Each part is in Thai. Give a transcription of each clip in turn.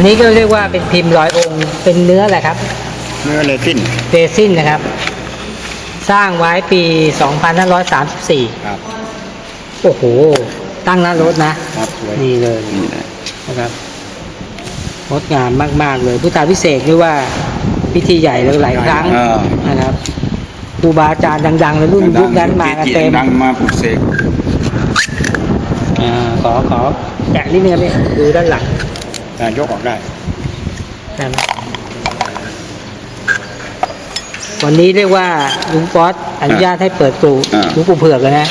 อันนี้ก็เรียกว่าเป็นพิมพ์ร้อยองค์ เป็นเนื้ออะไรครับ เนื้อเลซินเรซินนะครับ สร้างไว้ปี 2534 ครับ โอ้โห ตั้งหน้ารถนะครับสวยนี่เลยนี่นะนะครับงดงามมาก ๆ เลยพุทธาพิเศษกด้วยว่าพิธีใหญ่เลยหลายครั้งเออนะครับครูบาอาจารย์ดังๆเลยรุ่นยุคนั้นมากันเต็มดังมาปลุกเสก อ่าขอขอแกะนิดนึงครับพี่ดูด้านหลัง อ่ายกออกได้ได้ไหมวันนี้เรียกว่าลุงป๊อตอนุญาตให้เปิดกลุ่อ่าลุงปู่เผือกเลยนะ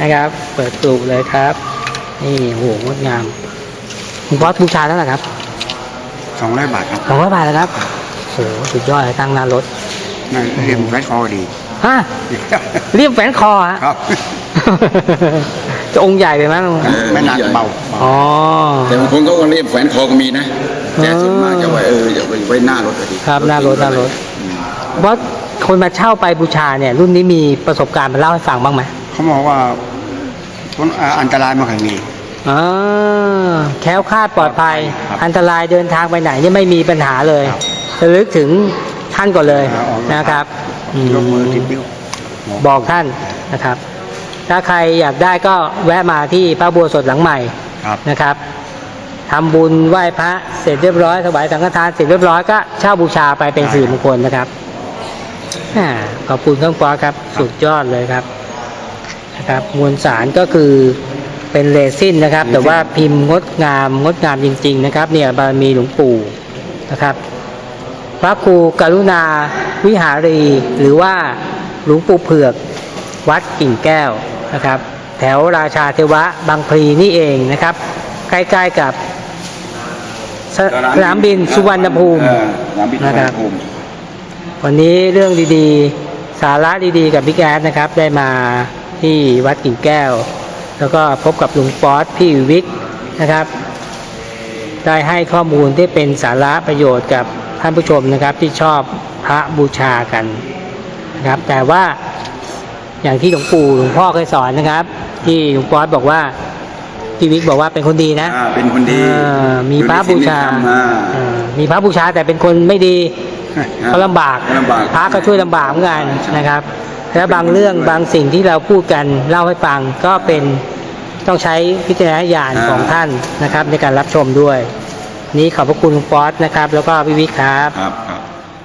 นะครับ เปิดกลุ่เลยครับ นี่โหงดงามลุงป๊อตบูชาเท่าไหร่ครับสองร้อยบาทครับสองร้อยบาทนะครับโหสุดยอดเลยตั้งหน้ารถนั่นเรียมไว้คอดี ฮะเรียบแหวนคอฮะ ครับ จะองค์ใหญ่ไปไหมลุงเออไม่หนักเบา อ๋อ แต่บางคนเขาก็เรียกแขวนคอก็มีนะแต่ส่วนมากจะไว้เออจะไว้หน้ารถก็ดีครับหน้ารถหน้ารถ อืมบอสคนมาเช่าไปบูชาเนี่ย รุ่นนี้มีประสบการณ์มาเล่าให้ฟังบ้างไหมเขาบอกว่าต้นอ่าอันตรายไมาค่อยมี อ่าแคล้วคลาดปลอดภัย ครับอันตรายเดินทางไปไหนเนี่ยไม่มีปัญหาเลยครับ ระลึกถึงท่านก่อนเลยครับนะครับอืมยกมือทิพนิ้วบอกท่านนะครับ ถ้าใครอยากได้ก็แวะมาที่พระบัวสดหลังใหม่ครับนะครับทำบุญไหว้พระเสร็จเรียบร้อยถวายสังฆทานเสร็จเรียบร้อยก็เช่าบูชาไปเป็นสิริมงคลนะครับอ่าขอบคุณข้างฟ้าครับสุดยอดเลยครับนะครับมวลสารก็คือเป็นเรซินนะครับ แต่ว่าพิมพ์งดงามงดงามจริง ๆ นะครับ เนี่ยบารมีหลวงปู่นะครับ พระครูกรุณาวิหารีหรือว่าหลวงปู่เผือกวัดกิ่งแก้ว นะครับ แถวราชาเทวะบางพลีนี่เองนะครับ ใกล้ๆกับสสนามบินสุวรรณภูมิเออสนามบินสุวรรณภูมิวันนี้เรื่องดีๆ สาระดีๆ กับบิ๊กแอดนะครับ ได้มาที่วัดกิ่งแก้ว แล้วก็พบกับลุงป๊อตพี่วิกนะครับ ได้ให้ข้อมูลที่เป็นสาระประโยชน์กับท่านผู้ชมนะครับที่ชอบพระบูชากันนะครับ แต่ว่า อย่างที่หลวงปู่หลวงพ่อเคยสอนนะครับ ที่หลวงป๊อตบอกว่าพี่วิกบอกว่าเป็นคนดีนะอ่าเป็นคนดีเออมีพระบูชาอยู่ในศีลในธรรมอ่า เออมีพระบูชาแต่เป็นคนไม่ดีเขาลำบากลำบากพระก็ช่วยลำบากเหมือนกันนะครับ แล้วบางเรื่องบางสิ่งที่เราพูดกันเล่าให้ฟังก็เป็นต้องใช้พิจารณญาณของท่านนะครับ ในการรับชมด้วย นี้ขอบพระคุณลุงป๊อตนะครับ แล้วก็พี่วิกครับ ครับ